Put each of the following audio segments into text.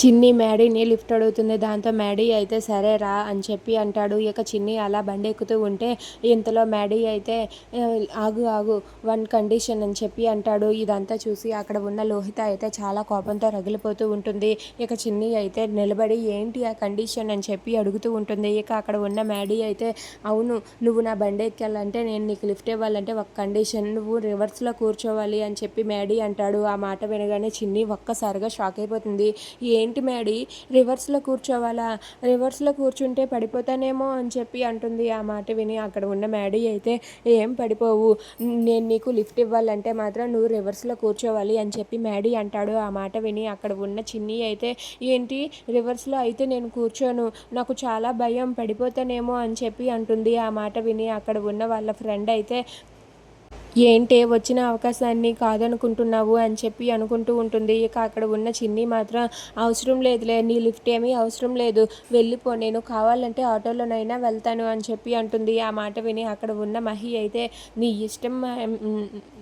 చిన్ని మ్యాడీని లిఫ్ట్ అడుగుతుంది. దాంతో మ్యాడీ అయితే సరే రా అని చెప్పి అంటాడు. ఇక చిన్ని అలా బండి ఎక్కుతూ ఉంటే ఇంతలో మ్యాడీ అయితే ఆగు ఆగు వన్ కండిషన్ అని చెప్పి అంటాడు. ఇదంతా చూసి అక్కడ ఉన్న లోహిత అయితే చాలా కోపంతో రగిలిపోతూ ఉంటుంది. ఇక చిన్ని అయితే నిలబడి ఏంటి ఆ కండిషన్ అని చెప్పి అడుగుతూ ఉంటుంది. ఇక అక్కడ ఉన్న మ్యాడీ అయితే అవును నువ్వు నా బండి ఎక్కాలంటే నేను నీకు లిఫ్ట్ ఇవ్వాలంటే ఒక కండిషన్. నువ్వు రివర్స్లో కూర్చోవాలి అని చెప్పి మ్యాడీ అంటాడు. ఆ మాట వినగానే చిన్ని ఒక్కసారిగా షాక్ అయిపోతుంది. ఏంటి ఏంటి మ్యాడీ రివర్స్లో కూర్చోవాలా? రివర్స్లో కూర్చుంటే పడిపోతానేమో అని చెప్పి అంటుంది ఆ మాట విని అక్కడ ఉన్న మ్యాడీ అయితే ఏం పడిపోవు? నేను నీకు లిఫ్ట్ ఇవ్వాలంటే మాత్రం నువ్వు రివర్స్లో కూర్చోవాలి అని చెప్పి మ్యాడీ అంటాడు. ఆ మాట విని అక్కడ ఉన్న చిన్ని అయితే ఏంటి? రివర్స్లో అయితే నేను కూర్చోను. నాకు చాలా భయం పడిపోతానేమో అని చెప్పి అంటుంది. ఆ మాట విని అక్కడ ఉన్న వాళ్ళ ఫ్రెండ్ అయితే ఏంటే వచ్చిన అవకాశాన్ని కాదనుకుంటున్నావు అని చెప్పి అనుకుంటూ ఉంటుంది. ఇక అక్కడ ఉన్న చిన్ని మాత్రం అవసరం లేదులే నీ లిఫ్ట్ ఏమీ అవసరం లేదు. వెళ్ళిపో నేను కావాలంటే ఆటోలోనైనా వెళ్తాను అని చెప్పి అంటుంది. ఆ మాట విని అక్కడ ఉన్న మహి అయితే నీ ఇష్టం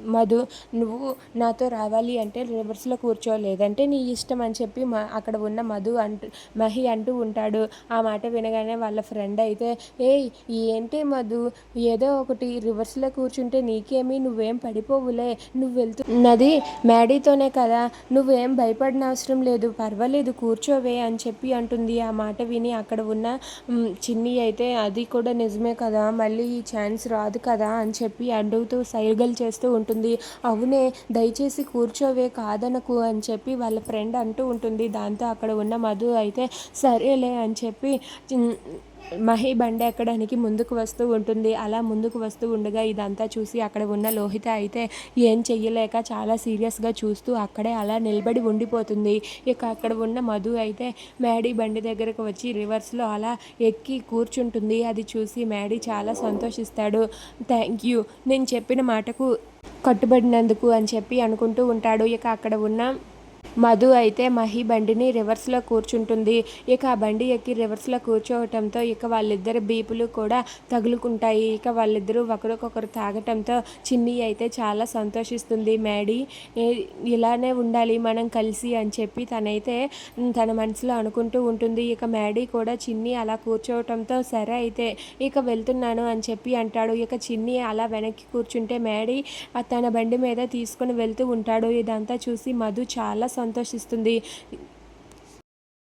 మధు నువ్వు నాతో రావాలి అంటే రివర్స్లో కూర్చో లేదంటే నీ ఇష్టం అని చెప్పి మా అక్కడ ఉన్న మధు అంటూ మహి అంటూ ఉంటాడు. ఆ మాట వినగానే వాళ్ళ ఫ్రెండ్ అయితే ఏయ్ ఏంటి మధు? ఏదో ఒకటి రివర్స్లో కూర్చుంటే నీకేమి? నువ్వేం పడిపోవులే. నువ్వు వెళ్తున్నది మ్యాడీతోనే కదా. నువ్వేం భయపడిన అవసరం లేదు. పర్వాలేదు కూర్చోవే అని చెప్పి అంటుంది. ఆ మాట విని అక్కడ ఉన్న చిన్ని అయితే అది కూడా నిజమే కదా. మళ్ళీ ఈ ఛాన్స్ రాదు కదా అని చెప్పి అడుగుతూ సైగలు చేస్తూ ఉంటుంది ఉంటుంది. అవునే దయచేసి కూర్చోవే కాదనకు అని చెప్పి వాళ్ళ ఫ్రెండ్ అంటూ ఉంటుంది. దాంతో అక్కడ ఉన్న మధు అయితే సరేలే అని చెప్పి మహి బండి ఎక్కడానికి ముందుకు వస్తూ ఉంటుంది. అలా ముందుకు వస్తూ ఉండగా ఇదంతా చూసి అక్కడ ఉన్న లోహిత అయితే ఏం చెయ్యలేక చాలా సీరియస్గా చూస్తూ అక్కడే అలా నిలబడి ఉండిపోతుంది. ఇక అక్కడ ఉన్న మధు అయితే మ్యాడీ బండి దగ్గరకు వచ్చి రివర్స్లో అలా ఎక్కి కూర్చుంటుంది. అది చూసి మ్యాడీ చాలా సంతోషిస్తాడు. Thank you. నేను చెప్పిన మాటకు కట్టుబడినందుకు అని చెప్పి అనుకుంటూ ఉంటాడు. ఇక అక్కడ ఉన్న మధు అయితే మహి బండిని రివర్స్లో కూర్చుంటుంది. ఇక ఆ బండి ఎక్కి రివర్స్లో కూర్చోవటంతో ఇక వాళ్ళిద్దరు బీపులు కూడా తగులుకుంటాయి. ఇక వాళ్ళిద్దరూ ఒకరికొకరు తాగటంతో చిన్ని అయితే చాలా సంతోషిస్తుంది. మేడీ ఇలానే ఉండాలి మనం కలిసి అని చెప్పి తనైతే తన మనసులో అనుకుంటూ ఉంటుంది. ఇక మేడీ కూడా చిన్ని అలా కూర్చోవటంతో సరే అయితే ఇక వెళ్తున్నాను అని చెప్పి అంటాడు. ఇక చిన్ని అలా వెనక్కి కూర్చుంటే మేడీ తన బండి మీద తీసుకుని వెళ్తూ ఉంటాడు. ఇదంతా చూసి మధు చాలా సంతోషిస్తుంది.